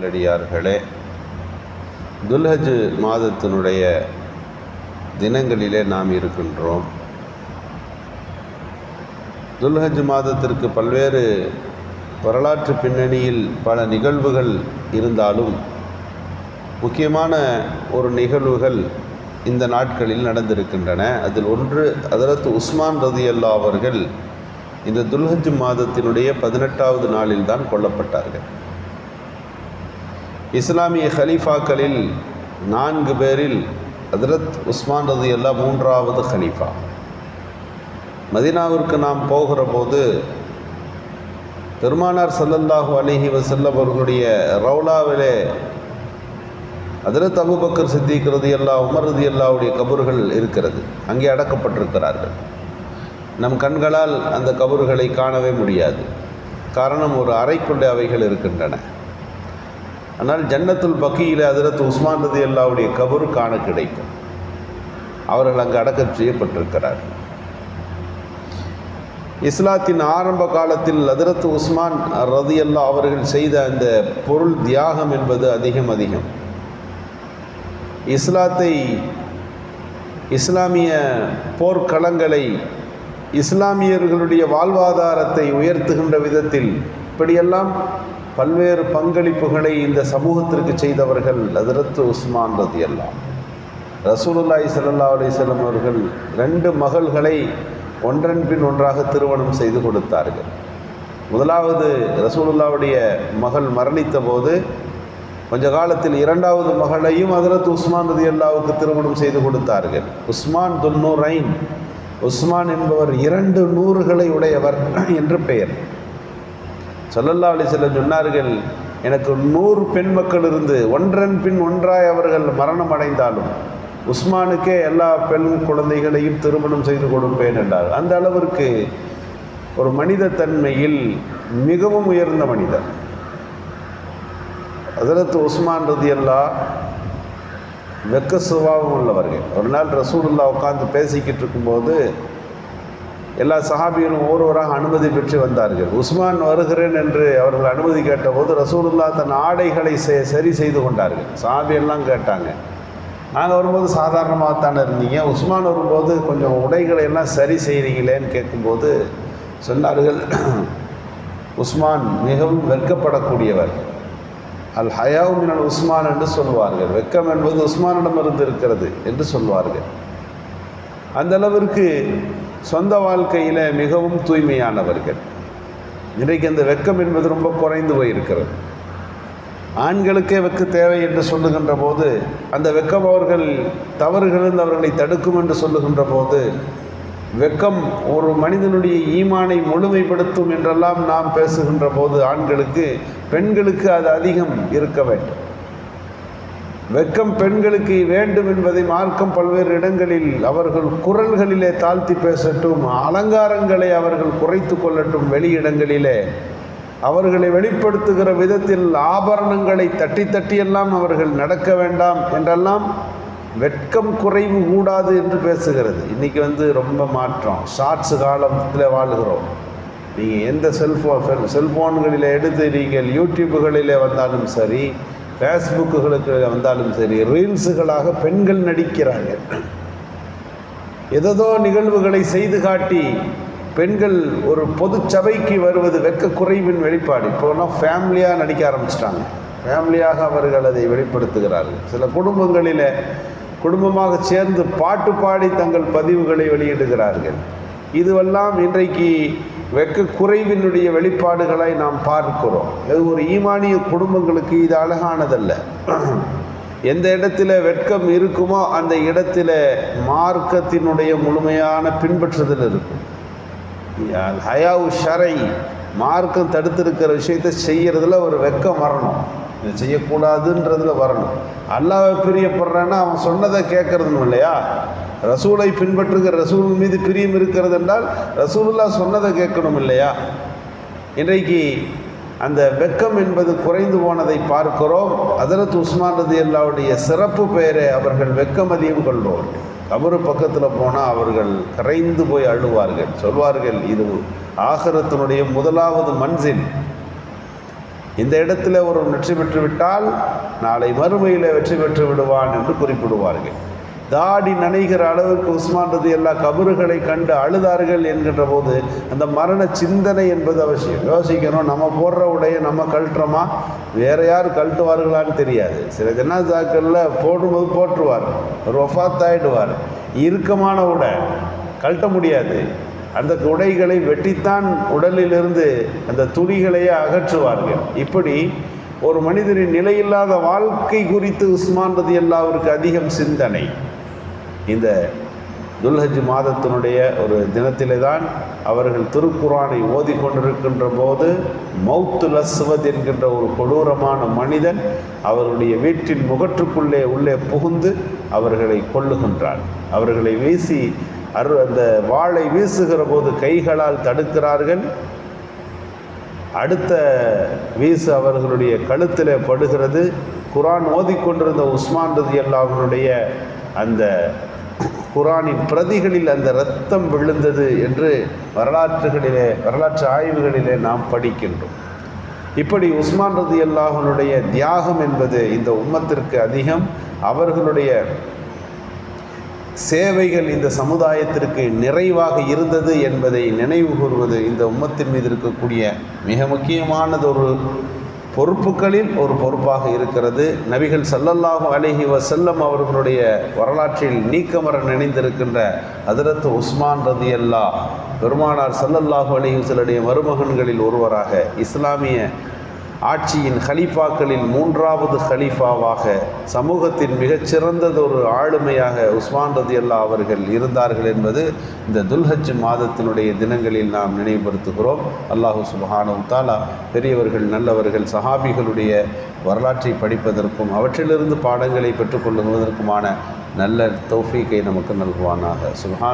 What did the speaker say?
நல்லடியார்களே துல்ஹஜ் மாதத்தினுடைய தினங்களிலே நாம் இருக்கின்றோம். துல்ஹஜ் மாதத்திற்கு பல்வேறு வரலாற்று பின்னணியில் பல நிகழ்வுகள் இருந்தாலும் முக்கியமான ஒரு நிகழ்வுகள் இந்த நாட்களில் நடந்திருக்கின்றன. அதில் ஒன்று அதரத் உஸ்மான் ரதி அல்லா அவர்கள் இந்த துல்ஹஜ் மாதத்தினுடைய பதினெட்டாவது நாளில்தான் கொல்லப்பட்டார்கள். இஸ்லாமிய ஹலீஃபாக்களில் நான்கு பேரில் ஹதரத் உஸ்மான் ரதி அல்லா மூன்றாவது ஹலீஃபா மதினாவிற்கு நாம் போகிற போது பெருமானார் சல்லல்லாஹு அலிஹி வசல்லம் அவர்களுடைய ரவுலாவிலே அதிரத் அபுபக்கர் சித்திக்கிறது எல்லா அல்லா உமர் ரதி அல்லாவுடைய கபர்கள் இருக்கிறது அங்கே அடக்கப்பட்டிருக்கிறார்கள் நம் கண்களால் அந்த கபறுகளை காணவே முடியாது காரணம் ஒரு அறைக்குள்ளே அவைகள் இருக்கின்றன ஆனால் ஜன்னத்துல் பக்கியில் அதிரத்து உஸ்மான் ரதி அல்லாவுடைய கபரு காண கிடைக்கும். அவர்கள் அங்கு அடக்கம் செய்யப்பட்டிருக்கிறார்கள். இஸ்லாத்தின் ஆரம்ப காலத்தில் அதிரத்து உஸ்மான் ரதி அல்லா அவர்கள் செய்த அந்த பொருள் தியாகம் என்பது அதிகம் அதிகம். இஸ்லாத்தை இஸ்லாமிய போர்க்களங்களை இஸ்லாமியர்களுடைய வாழ்வாதாரத்தை உயர்த்துகின்ற விதத்தில் இப்படியெல்லாம் பல்வேறு பங்களிப்புகளை இந்த சமூகத்திற்கு செய்தவர்கள் அதிரத்து உஸ்மான் ரதி எல்லாம் ரசூலுல்லாய் சல்லா அலிசல்லம் அவர்கள் ரெண்டு மகள்களை ஒன்றன் பின் ஒன்றாக திருமணம் செய்து கொடுத்தார்கள். முதலாவது ரசூலுல்லாவுடைய மகள் மரணித்த போது கொஞ்ச காலத்தில் இரண்டாவது மகளையும் அதிரத் உஸ்மான் ரதி அல்லாவுக்கு திருமணம் செய்து கொடுத்தார்கள். உஸ்மான் துன்னூரைன் உஸ்மான் என்பவர் இரண்டு நூறுகளை உடையவர் என்று பெயர். சொல்லல்லா அலி செல்லம் சொன்னார்கள் எனக்கு நூறு பெண் மக்கள் இருந்து ஒன்றன் பின் ஒன்றாய் அவர்கள் மரணம் அடைந்தாலும் உஸ்மானுக்கே எல்லா பெண் குழந்தைகளையும் திருமணம் செய்து கொடுப்பேன் என்றார். அந்த அளவிற்கு ஒரு மனித தன்மையில் மிகவும் உயர்ந்த மனிதர். அதரத்து உஸ்மான் ரதி வெக்க சுபாவம் உள்ளவர்கள். ஒரு நாள் ரசூலுல்லா உட்காந்து பேசிக்கிட்டு இருக்கும்போது எல்லா சஹாபிகளும் ஒவ்வொருவராக அனுமதி பெற்று வந்தார்கள். உஸ்மான் வருகிறேன் என்று அவர்கள் அனுமதி கேட்டபோது ரசூலுல்லா தன் ஆடைகளை சரி செய்து கொண்டார்கள். சஹாபியெல்லாம் கேட்டாங்க. நாங்கள் வரும்போது சாதாரணமாக தானே இருந்தீங்க. உஸ்மான் வரும்போது கொஞ்சம் உடைகளை எல்லாம் சரி செய்கிறீங்களேன்னு கேட்கும்போது சொன்னார்கள் உஸ்மான் மிகவும் வெட்கப்படக்கூடியவர். அல் ஹயாவுமினல் உஸ்மான் என்று சொல்வார்கள் வெக்கம் என்பது உஸ்மானிடமிருந்து இருக்கிறது என்று சொல்வார்கள். அந்த அளவிற்கு சொந்த வாழ்க்கையில் மிகவும் தூய்மையானவர்கள். இன்றைக்கு அந்த வெக்கம் என்பது ரொம்ப குறைந்து போயிருக்கிறது. ஆண்களுக்கே வெக்கு தேவை என்று சொல்லுகின்ற போது அந்த வெக்கம் அவர்கள் தவறுகளிருந்து அவர்களை தடுக்கும் என்று சொல்லுகின்ற போது வெக்கம் ஒரு மனிதனுடைய ஈமானை முழுமைப்படுத்தும் என்றெல்லாம் நாம் பேசுகின்ற போது ஆண்களுக்கு பெண்களுக்கு அது அதிகம் இருக்க வேண்டும். வெக்கம் பெண்களுக்கு வேண்டும் என்பதை மார்க்கம் பல்வேறு இடங்களில் அவர்கள் குரல்களிலே தாழ்த்தி பேசட்டும் அலங்காரங்களை அவர்கள் குறைத்து கொள்ளட்டும் வெளியிடங்களிலே அவர்களை வெளிப்படுத்துகிற விதத்தில் ஆபரணங்களை தட்டி தட்டியெல்லாம் அவர்கள் நடக்க வேண்டாம் என்றெல்லாம் வெட்கம் குறைவு கூடாது என்று பேசுகிறது. இன்றைக்கி வந்து ரொம்ப மாற்றம். ஷார்ட்ஸ் காலத்தில் வாழ்கிறோம். நீங்கள் எந்த செல்ஃபோன் செல்ஃபோன்களில் எடுத்து நீங்கள் யூடியூப்புகளிலே வந்தாலும் சரி ஃபேஸ்புக்குகளுக்கு வந்தாலும் சரி ரீல்ஸுகளாக பெண்கள் நடிக்கிறார்கள். எதோ நிகழ்வுகளை செய்து காட்டி பெண்கள் ஒரு பொது சபைக்கு வருவது வெக்க குறைவின் வெளிப்பாடு. இப்போலாம் ஃபேமிலியாக நடிக்க ஆரம்பிச்சிட்டாங்க. ஃபேமிலியாக அவர்கள் அதை வெளிப்படுத்துகிறார்கள். சில குடும்பங்களில் குடும்பமாக சேர்ந்து பாட்டு பாடி தங்கள் பதிவுகளை வெளியிடுகிறார்கள். இதுவெல்லாம் இன்றைக்கு வெக்க குறைவினுடைய வெளிப்பாடுகளை நாம் பார்க்கிறோம். அது ஒரு ஈமானிய குடும்பங்களுக்கு இது அழகானதல்ல. எந்த இடத்துல வெட்கம் இருக்குமோ அந்த இடத்துல மார்க்கத்தினுடைய முழுமையான பின்பற்றுதல் இருக்கும். ஹயாவு ஷரை மார்க்கம் தடுத்திருக்கிற விஷயத்தை செய்கிறதுல ஒரு வெக்கம் வரணும். இதை செய்யக்கூடாதுன்றதுல வரணும். அல்லாவை பிரியப்படுறான்னா அவன் சொன்னதை கேட்கறதுன்னு இல்லையா? ரசூலை பின்பற்றுகிற ரசூல் மீது பிரியம் இருக்கிறது என்றால் ரசூலுல்லா சொன்னதை கேட்கணும் இல்லையா? இன்றைக்கு அந்த வெக்கம் என்பது குறைந்து போனதை பார்க்கிறோம். அதரத் உஸ்மான் ரதி அல்லாவுடைய சிறப்பு பெயரை அவர்கள் வெக்கமதியம் கொள்பவர்கள் கபரு பக்கத்தில் போனால் அவர்கள் கரைந்து போய் அழுவார்கள். சொல்வார்கள் இது ஆகரத்தினுடைய முதலாவது மன்சில். இந்த இடத்துல ஒரு வெற்றி பெற்று விட்டால் நாளை மறுமையில் வெற்றி பெற்று விடுவான் என்று குறிப்பிடுவார்கள். தாடி நனைகிற அளவுக்கு உஸ்மான் ரதி எல்லா கபறுகளை கண்டு அழுதார்கள் என்கின்ற போது அந்த மரண சிந்தனை என்பது அவசியம். யோசிக்கணும் நம்ம போடுற உடைய நம்ம கழட்டுறோமா? வேற யார் கழட்டுவார்களான்னு தெரியாது. சில ஜனாதாக்களில் போடும்போது போட்டுருவார் ரொஃபாத்தாயிடுவார் இறுக்கமான உடை கழட்ட முடியாது. அந்த உடைகளை வெட்டித்தான் உடலிலிருந்து அந்த துணிகளையே அகற்றுவார்கள். இப்படி ஒரு மனிதரின் நிலையில்லாத வாழ்க்கை குறித்து உஸ்மான் ரதி அல்லாவிற்கு அதிகம் சிந்தனை. இந்த துல்ஹஜ் மாதத்தினுடைய ஒரு தினத்திலே தான் அவர்கள் திருக்குறானை ஓதிக்கொண்டிருக்கின்ற போது மௌத்து லஸ்வத் என்கின்ற ஒரு கொடூரமான மனிதன் அவருடைய வீட்டின் முகற்றுக்குள்ளே உள்ளே புகுந்து அவர்களை கொல்லுகின்றான். அவர்களை வீசி அரு அந்த வாளை வீசுகிற போது கைகளால் தடுக்கிறார்கள். அடுத்த வீசு அவர்களுடைய கழுத்தில் படுகிறது. குரான் ஓதிக்கொண்டிருந்த உஸ்மான் ரதி அல்லாஹனுடைய அந்த குரானின் பிரதிகளில் அந்த இரத்தம் விழுந்தது என்று வரலாற்றுகளிலே வரலாற்று ஆய்வுகளிலே நாம் படிக்கின்றோம். இப்படி உஸ்மான் ரதி அல்லாஹனுடைய தியாகம் என்பது இந்த உம்மத்திற்கு அதிகம். அவர்களுடைய சேவைகள் இந்த சமுதாயத்திற்கு நிறைவாக இருந்தது என்பதை நினைவு கூறுவது இந்த உம்மத்தின் மீது இருக்கக்கூடிய மிக முக்கியமானதொரு பொறுப்புகளில் ஒரு பொறுப்பாக இருக்கிறது. நபிகள் சல்லல்லாஹு அலைஹி வசல்லம் அவர்களுடைய வரலாற்றில் நீக்கமர நினைந்திருக்கின்ற அதிரத்து உஸ்மான் ரதி அல்லா பெருமானார் சல்லல்லாஹு அலைஹி வஸல்லுடைய மருமகன்களில் ஒருவராக இஸ்லாமிய ஆட்சியின் ஹலீஃபாக்களில் மூன்றாவது ஹலீஃபாவாக சமூகத்தின் மிகச்சிறந்ததொரு ஆளுமையாக உஸ்மான் ரதி அல்லா அவர்கள் இருந்தார்கள் என்பது இந்த துல்ஹஜ் மாதத்தினுடைய தினங்களில் நாம் நினைவுபடுத்துகிறோம். அல்லாஹு சுபஹானும் தாலா பெரியவர்கள் நல்லவர்கள் சஹாபிகளுடைய வரலாற்றை படிப்பதற்கும் அவற்றிலிருந்து பாடங்களை பெற்றுக்கொள்ளுவதற்குமான நல்ல தௌஃபீக்கை நமக்கு நல்குவானாக. சுபஹான